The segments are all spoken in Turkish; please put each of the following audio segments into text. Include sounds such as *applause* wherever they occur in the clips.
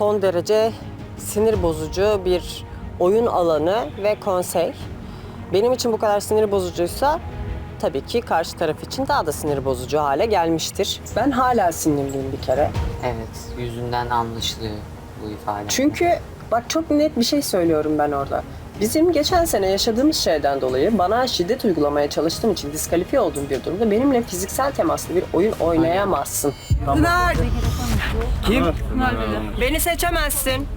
son derece sinir bozucu bir oyun alanı ve konsey. Benim için bu kadar sinir bozucuysa tabii ki karşı taraf için daha da sinir bozucu hale gelmiştir. Ben hala sinirliyim bir kere. Evet, yüzünden anlaşılıyor bu ifade. Çünkü bak çok net bir şey söylüyorum ben orada. Bizim geçen sene yaşadığımız şeyden dolayı bana şiddet uygulamaya çalıştığım için diskalifiye olduğum bir durumda benimle fiziksel temaslı bir oyun oynayamazsın. Pınar! Kim? Beni seçemezsin.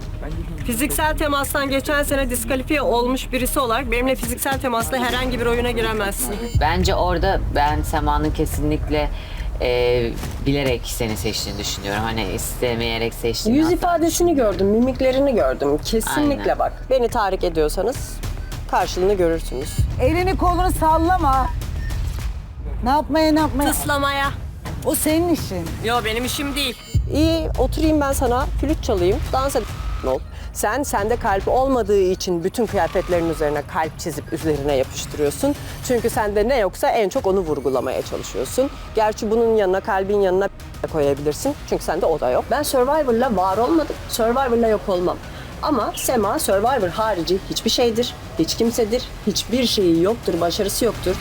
Fiziksel temastan geçen sene diskalifiye olmuş birisi olarak benimle fiziksel temasla herhangi bir oyuna giremezsin. Bence orada ben Sema'nın kesinlikle e, bilerek seni seçtiğini düşünüyorum. Hani istemeyerek seçtiğini. Yüz asla- ifadesini gördüm, mimiklerini gördüm. Kesinlikle Aynen. bak. Beni tahrik ediyorsanız karşılığını görürsünüz. Elini kolunu sallama. Ne yapmaya ne yapmaya? Tıslamaya. O senin işin. Yo benim işim değil. İyi oturayım ben sana flüt çalayım. Dans ed ol. Sen sende kalp olmadığı için bütün kıyafetlerin üzerine kalp çizip üzerine yapıştırıyorsun. Çünkü sende ne yoksa en çok onu vurgulamaya çalışıyorsun. Gerçi bunun yanına kalbin yanına *laughs* koyabilirsin. Çünkü sende o da yok. Ben Survivor'la var olmadım. Survivor'la yok olmam. Ama Sema Survivor harici hiçbir şeydir, hiç kimsedir, hiçbir şeyi yoktur, başarısı yoktur.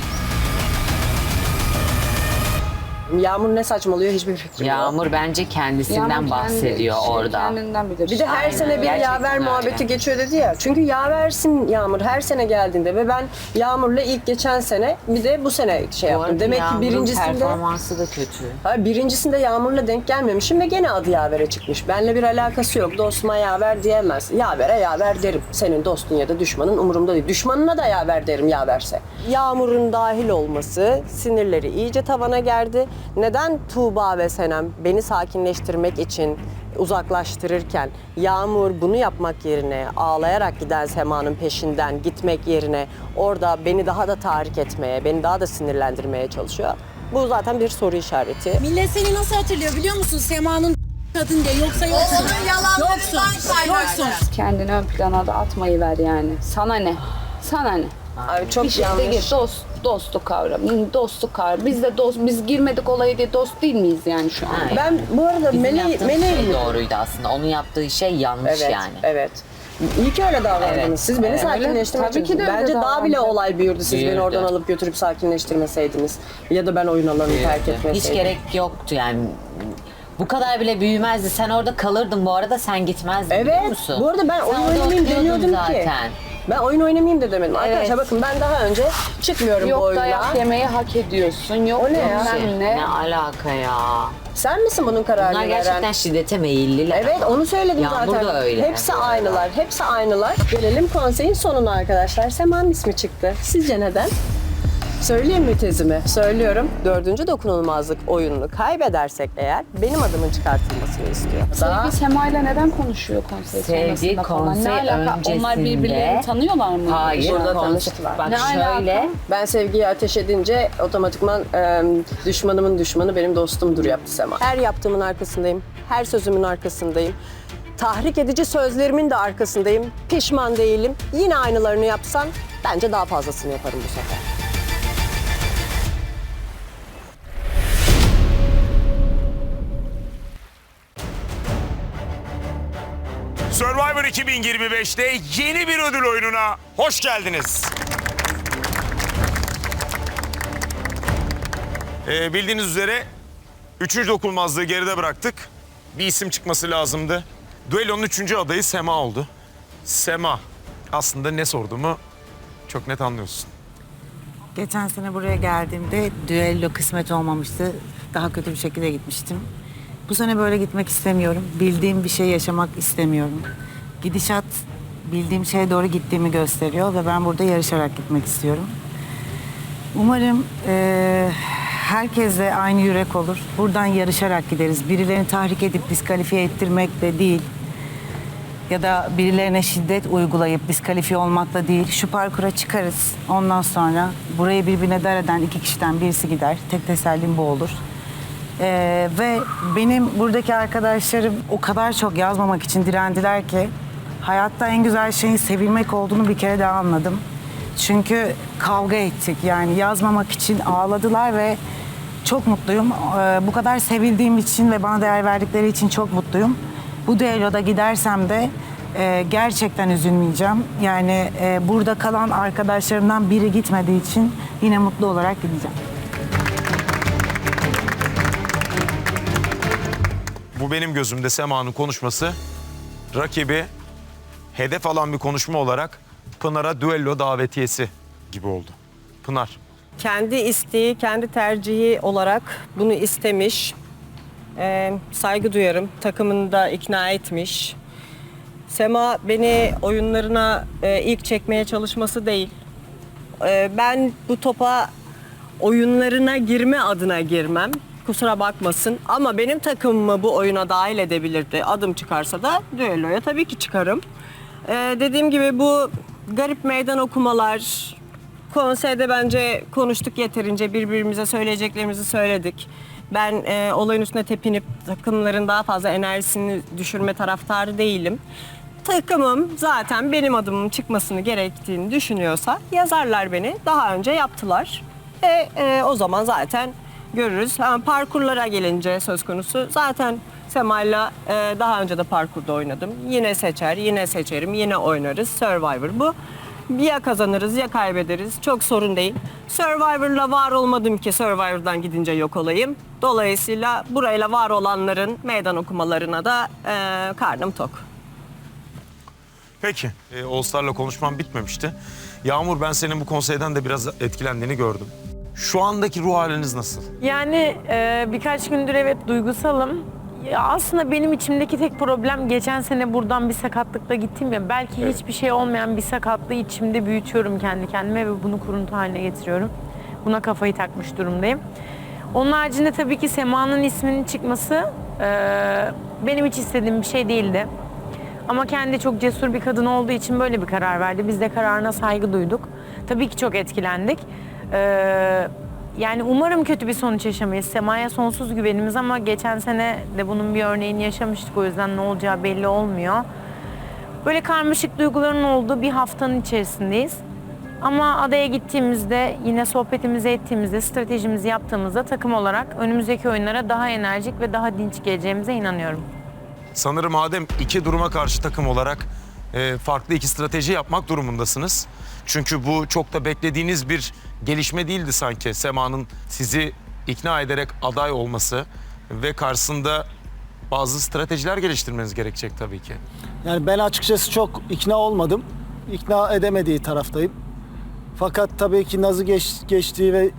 Yağmur ne saçmalıyor hiçbir fikrim yok. Yağmur bence kendisinden Yağmur kendi bahsediyor şey, orada. Kendinden bilir. Bir de her Aynen, sene bir gerçekten yaver öyle. muhabbeti geçiyor dedi ya. Çünkü yaversin Yağmur her sene geldiğinde ve ben Yağmur'la ilk geçen sene bir de bu sene şey Bu yaptım. arada Demek ki Yağmur'un birincisinde performansı da kötü. ha, birincisinde Yağmur'la denk gelmemişim ve gene adı yavere çıkmış. Benle bir alakası yok. Dostuma yaver diyemez. Yavere yaver derim. Senin dostun ya da düşmanın umurumda değil. Düşmanına da yaver derim yaverse. Yağmur'un dahil olması sinirleri iyice tavana gerdi. Neden Tuğba ve Senem beni sakinleştirmek için uzaklaştırırken Yağmur bunu yapmak yerine ağlayarak giden Sema'nın peşinden gitmek yerine orada beni daha da tahrik etmeye, beni daha da sinirlendirmeye çalışıyor. Bu zaten bir soru işareti. Millet seni nasıl hatırlıyor biliyor musun? Sema'nın kadın diye yoksa yoksun. Yoksun. Yoksun. Kendini ön plana da atmayı ver yani. Sana ne? Sana ne? Abi çok bir de yanlış. dost, dostluk kavramı. Dostluk kavramı. Biz de dost, biz girmedik olaya diye dost değil miyiz yani şu an? Aynen. Ben bu arada Bizim Meleği, yaptığımız Meleği şey doğruydu aslında. Onun yaptığı şey yanlış Evet, yani. evet. İyi ki öyle davrandınız. Evet. Siz beni Evet. sakinleştirmeye Tabii ki de öyle Bence daha bile olay büyürdü siz beni Büyürdü. oradan alıp götürüp sakinleştirmeseydiniz. Ya da ben oyun alanını terk etmeseydim. Hiç gerek yoktu yani. Bu kadar bile büyümezdi. Sen orada kalırdın bu arada sen gitmezdin biliyor Evet. musun? Bu arada ben Sen oyun orada oynamayayım oturuyordun demiyordum ki. zaten. Ben oyun oynamayayım da demedim. Evet. Arkadaşlar bakın ben daha önce çıkmıyorum bu Yok oyuna. dayak yemeyi hak ediyorsun. Yok O ne ya? bilmem ne. Ne alaka ya? Sen misin bunun kararını Bunlar veren? gerçekten şiddete meyilliler. Evet onu söyledim Yağmur zaten. da öyle. Hepsi aynılar. Hepsi aynılar. Gelelim konseyin sonuna arkadaşlar. Sema'nın ismi çıktı. Sizce neden? Söyleyeyim mi tezimi? Söylüyorum. Dördüncü dokunulmazlık oyununu kaybedersek eğer benim adımın çıkartılmasını istiyor. Daha Sevgi Sema'yla neden konuşuyor konsey Sevgi, sonrasında falan? konsey ne alaka? Onlar öncesinde- birbirlerini tanıyorlar mı? Hayır. Burada konsey- tanıştılar. Bak Ne şöyle. alaka? ben sevgiyi ateş edince otomatikman e, düşmanımın düşmanı benim dostumdur yaptı Sema. Her yaptığımın arkasındayım. Her sözümün arkasındayım. Tahrik edici sözlerimin de arkasındayım. Pişman değilim. Yine aynılarını yapsan bence daha fazlasını yaparım bu sefer. Survivor 2025'te yeni bir ödül oyununa hoş geldiniz. Ee, bildiğiniz üzere üçüncü dokunulmazlığı geride bıraktık. Bir isim çıkması lazımdı. Düellonun üçüncü adayı Sema oldu. Sema. Aslında ne sorduğumu çok net anlıyorsun. Geçen sene buraya geldiğimde düello kısmet olmamıştı. Daha kötü bir şekilde gitmiştim. Bu sene böyle gitmek istemiyorum. Bildiğim bir şey yaşamak istemiyorum. Gidişat bildiğim şeye doğru gittiğimi gösteriyor ve ben burada yarışarak gitmek istiyorum. Umarım eee herkesle aynı yürek olur. Buradan yarışarak gideriz. Birilerini tahrik edip diskalifiye ettirmek de değil ya da birilerine şiddet uygulayıp diskalifiye olmakla değil şu parkura çıkarız. Ondan sonra burayı birbirine dar eden iki kişiden birisi gider. Tek tesellim bu olur. Ee, ve benim buradaki arkadaşlarım o kadar çok yazmamak için direndiler ki hayatta en güzel şeyin sevilmek olduğunu bir kere daha anladım. Çünkü kavga ettik yani yazmamak için ağladılar ve çok mutluyum. Ee, bu kadar sevildiğim için ve bana değer verdikleri için çok mutluyum. Bu düelloda gidersem de e, gerçekten üzülmeyeceğim. Yani e, burada kalan arkadaşlarımdan biri gitmediği için yine mutlu olarak gideceğim. Bu benim gözümde Sema'nın konuşması rakibi hedef alan bir konuşma olarak Pınar'a düello davetiyesi gibi oldu. Pınar. kendi isteği, kendi tercihi olarak bunu istemiş. Ee, saygı duyarım. Takımını da ikna etmiş. Sema beni oyunlarına e, ilk çekmeye çalışması değil. Ee, ben bu topa oyunlarına girme adına girmem. Kusura bakmasın. Ama benim takımımı bu oyuna dahil edebilirdi. Adım çıkarsa da düelloya tabii ki çıkarım. Ee, dediğim gibi bu garip meydan okumalar, konseyde bence konuştuk yeterince. Birbirimize söyleyeceklerimizi söyledik. Ben e, olayın üstüne tepinip takımların daha fazla enerjisini düşürme taraftarı değilim. Takımım zaten benim adımın çıkmasını gerektiğini düşünüyorsa yazarlar beni. Daha önce yaptılar. E, e, o zaman zaten görürüz. Ha, parkurlara gelince söz konusu zaten Sema'yla e, daha önce de parkurda oynadım. Yine seçer, yine seçerim, yine oynarız. Survivor bu. Ya kazanırız ya kaybederiz. Çok sorun değil. Survivor'la var olmadım ki Survivor'dan gidince yok olayım. Dolayısıyla burayla var olanların meydan okumalarına da e, karnım tok. Peki. E, All Star'la konuşmam bitmemişti. Yağmur ben senin bu konseyden de biraz etkilendiğini gördüm. Şu andaki ruh haliniz nasıl? Yani e, birkaç gündür evet duygusalım. Ya aslında benim içimdeki tek problem geçen sene buradan bir sakatlıkla gittim ya. Belki hiçbir şey olmayan bir sakatlığı içimde büyütüyorum kendi kendime ve bunu kuruntu haline getiriyorum. Buna kafayı takmış durumdayım. Onun haricinde tabii ki Sema'nın isminin çıkması e, benim hiç istediğim bir şey değildi. Ama kendi çok cesur bir kadın olduğu için böyle bir karar verdi. Biz de kararına saygı duyduk. Tabii ki çok etkilendik. Ee, yani umarım kötü bir sonuç yaşamayız. Sema'ya sonsuz güvenimiz ama geçen sene de bunun bir örneğini yaşamıştık. O yüzden ne olacağı belli olmuyor. Böyle karmaşık duyguların olduğu bir haftanın içerisindeyiz. Ama adaya gittiğimizde, yine sohbetimizi ettiğimizde, stratejimizi yaptığımızda takım olarak önümüzdeki oyunlara daha enerjik ve daha dinç geleceğimize inanıyorum. Sanırım Adem iki duruma karşı takım olarak e, farklı iki strateji yapmak durumundasınız. Çünkü bu çok da beklediğiniz bir gelişme değildi sanki. Sema'nın sizi ikna ederek aday olması ve karşısında bazı stratejiler geliştirmeniz gerekecek tabii ki. Yani ben açıkçası çok ikna olmadım. İkna edemediği taraftayım. Fakat tabii ki nazı geç, geçtiği ve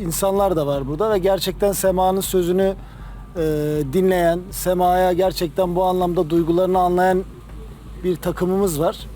insanlar da var burada ve gerçekten Sema'nın sözünü e, dinleyen, Sema'ya gerçekten bu anlamda duygularını anlayan bir takımımız var.